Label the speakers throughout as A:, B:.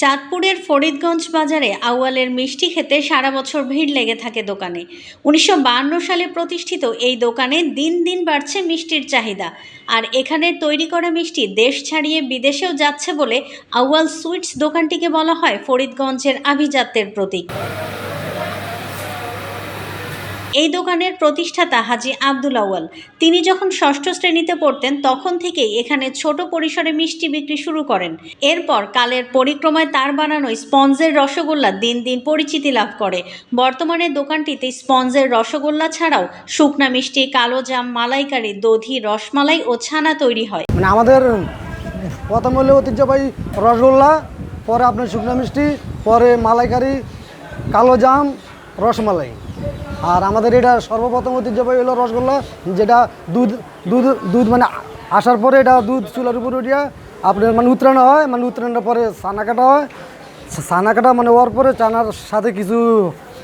A: চাঁদপুরের ফরিদগঞ্জ বাজারে আউয়ালের মিষ্টি খেতে সারা বছর ভিড় লেগে থাকে দোকানে। উনিশশো সালে প্রতিষ্ঠিত এই দোকানে দিন দিন বাড়ছে মিষ্টির চাহিদা। আর এখানে তৈরি করা মিষ্টি দেশ ছাড়িয়ে বিদেশেও যাচ্ছে বলে আউয়াল সুইটস দোকানটিকে বলা হয় ফরিদগঞ্জের আভিজাত্যের প্রতীক। এই দোকানের প্রতিষ্ঠাতা হাজি আব্দুল আউয়াল। তিনি যখন ষষ্ঠ শ্রেণীতে পড়তেন, তখন থেকেই এখানে ছোট পরিসরে মিষ্টি বিক্রি শুরু করেন। এরপর কালের পরিক্রমায় তার বানানো স্পঞ্জের রসগোল্লা দিন দিন পরিচিতি লাভ করে। বর্তমানে দোকানটিতে স্পঞ্জের রসগোল্লা ছাড়াও শুকনা মিষ্টি, কালো জাম, মালাইকারি, দধি, রসমালাই ও ছানা তৈরি হয়।
B: মানে আমাদের প্রথম হলো ঐতিহ্যবাহী রসগোল্লা, পরে আপনার শুকনো মিষ্টি, পরে মালাইকারি, কালো জাম, রসমালাই। আর আমাদের এটা সর্বপ্রথম ঐতিহ্যবাহী হলো রসগোল্লা যেটা দুধ দুধ দুধ মানে আসার পরে এটা দুধ চুলার উপরে উঠিয়া আপনার মানে উত্তরানো হয় মানে উত্তরানোর পরে ছানা কাটা হয়। ছানা কাটা মানে হওয়ার পরে চানার সাথে কিছু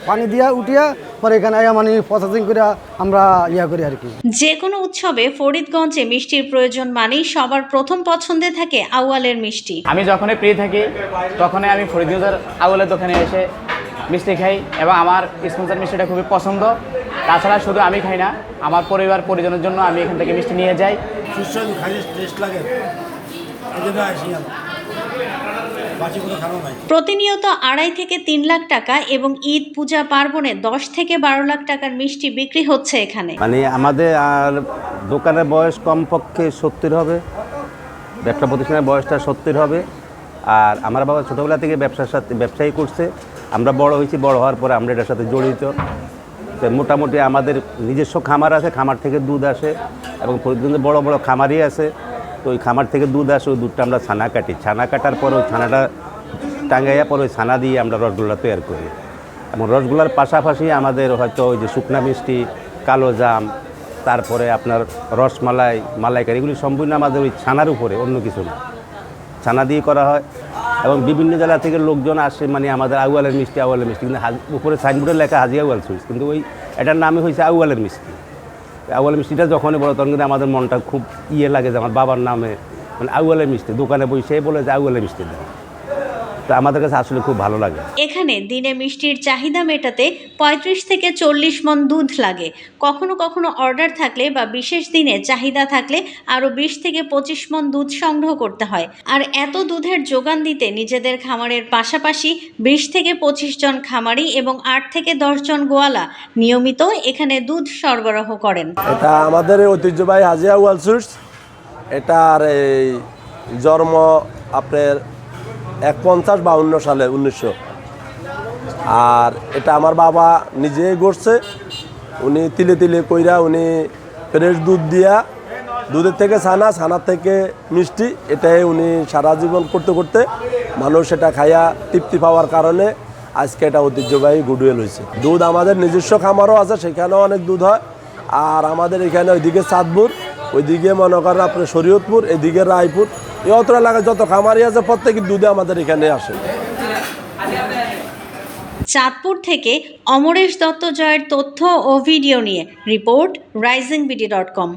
B: পানি দিয়া উঠিয়া পরে এখানে আইয়া মানে প্রসেসিং করে আমরা ইয়া করি আর কি।
A: যে কোনো উৎসবে ফরিদগঞ্জে মিষ্টির প্রয়োজন মানেই সবার প্রথম পছন্দে থাকে আউয়ালের মিষ্টি।
C: আমি যখনই ফ্রি থাকি তখনই আমি ফরিদগঞ্জের আউলের দোকানে এসে মিষ্টি খাই এবং আমার স্পন্সার মিষ্টিটা খুবই পছন্দ। তাছাড়া শুধু আমি খাই না আমার পরিবার পরিজনের জন্য আমি এখান থেকে মিষ্টি নিয়ে যাই।
D: সুস্বাদু টেস্ট লাগে।
A: প্রতিনিয়ত আড়াই থেকে তিন লাখ টাকা এবং ঈদ পূজা পার্বণে দশ থেকে বারো লাখ টাকার মিষ্টি বিক্রি হচ্ছে এখানে।
E: মানে আমাদের আর দোকানের বয়স কমপক্ষে সত্তর হবে। ব্যবসা প্রতিষ্ঠানের বয়সটা সত্তর হবে। আর আমার বাবা ছোটোবেলা থেকে ব্যবসার সাথে ব্যবসায়ী করছে। আমরা বড় হয়েছি, বড় হওয়ার পরে আমরা এটার সাথে জড়িত। তো মোটামুটি আমাদের নিজস্ব খামার আছে, খামার থেকে দুধ আসে এবং ফরিদগঞ্জে বড় বড় খামারই আছে। তো ওই খামার থেকে দুধ আসে, ওই দুধটা আমরা ছানা কাটি। ছানা কাটার পর ওই ছানাটা টাঙ্গাইয়া পর ওই ছানা দিয়ে আমরা রসগোল্লা তৈরি করি। এবং রসগোল্লার পাশাপাশি আমাদের হয়তো ওই যে শুকনা মিষ্টি, কালো জাম, তারপরে আপনার রসমালাই, মালাইকারি, এগুলি সম্পূর্ণ আমাদের ওই ছানার উপরে, অন্য কিছু না। ছানা দিয়ে করা হয়। এবং বিভিন্ন জেলা থেকে লোকজন আসে মানে আমাদের আউয়ালের মিষ্টি আউয়ালের মিষ্টি। কিন্তু উপরে সাইনবোর্ডে লেখা হাজি আউয়াল সুইচ কিন্তু ওই এটার নামই হয়েছে আউয়ালের মিষ্টি। আউয়ালের মিষ্টিটা যখনই বলো তখন কিন্তু আমাদের মনটা খুব ইয়ে লাগে যে আমার বাবার নামে মানে আউয়ালের মিষ্টি। দোকানে বসে বলে যে আউয়ালের মিষ্টি দেয় তো আমাদের কাছে আসলে খুব ভালো লাগে।
A: এখানে দিনে মিষ্টির চাহিদা মেটাতে পঁয়ত্রিশ থেকে চল্লিশ মন দুধ লাগে। কখনো কখনো অর্ডার থাকলে বা বিশেষ দিনে চাহিদা থাকলে আরও বিশ থেকে পঁচিশ মন দুধ সংগ্রহ করতে হয়। আর এত দুধের যোগান দিতে নিজেদের খামারের পাশাপাশি বিশ থেকে পঁচিশ জন খামারি এবং আট থেকে দশ জন গোয়ালা নিয়মিত এখানে দুধ সরবরাহ করেন।
F: এটা আমাদের ঐতিহ্যবাহী হাজিয়া ওয়াল সুইটস এটার এই জন্ম আপনার এক পঞ্চাশ বাউন্ন সালে, উনিশশো। আর এটা আমার বাবা নিজেই গড়ছে। উনি তিলে তিলে কইরা উনি ফ্রেশ দুধ দিয়া, দুধের থেকে ছানা, ছানার থেকে মিষ্টি, এটাই উনি সারা জীবন করতে করতে মানুষ এটা খাইয়া তৃপ্তি পাওয়ার কারণে আজকে এটা ঐতিহ্যবাহী গুডওয়েল হয়েছে দুধ আমাদের নিজস্ব খামারও আছে, সেখানেও অনেক দুধ হয়। আর আমাদের এখানে ওইদিকে চাঁদপুর ওইদিকে মনে করেন আপনার শরীয়তপুর, এদিকে রায়পুর। এই অত এলাকায় যত খামারি আছে প্রত্যেকে দুধে আমাদের এখানে আসে।
A: চাঁদপুর থেকে অমরেশ দত্ত জয়ের তথ্য ও ভিডিও নিয়ে report Rising BD dot com.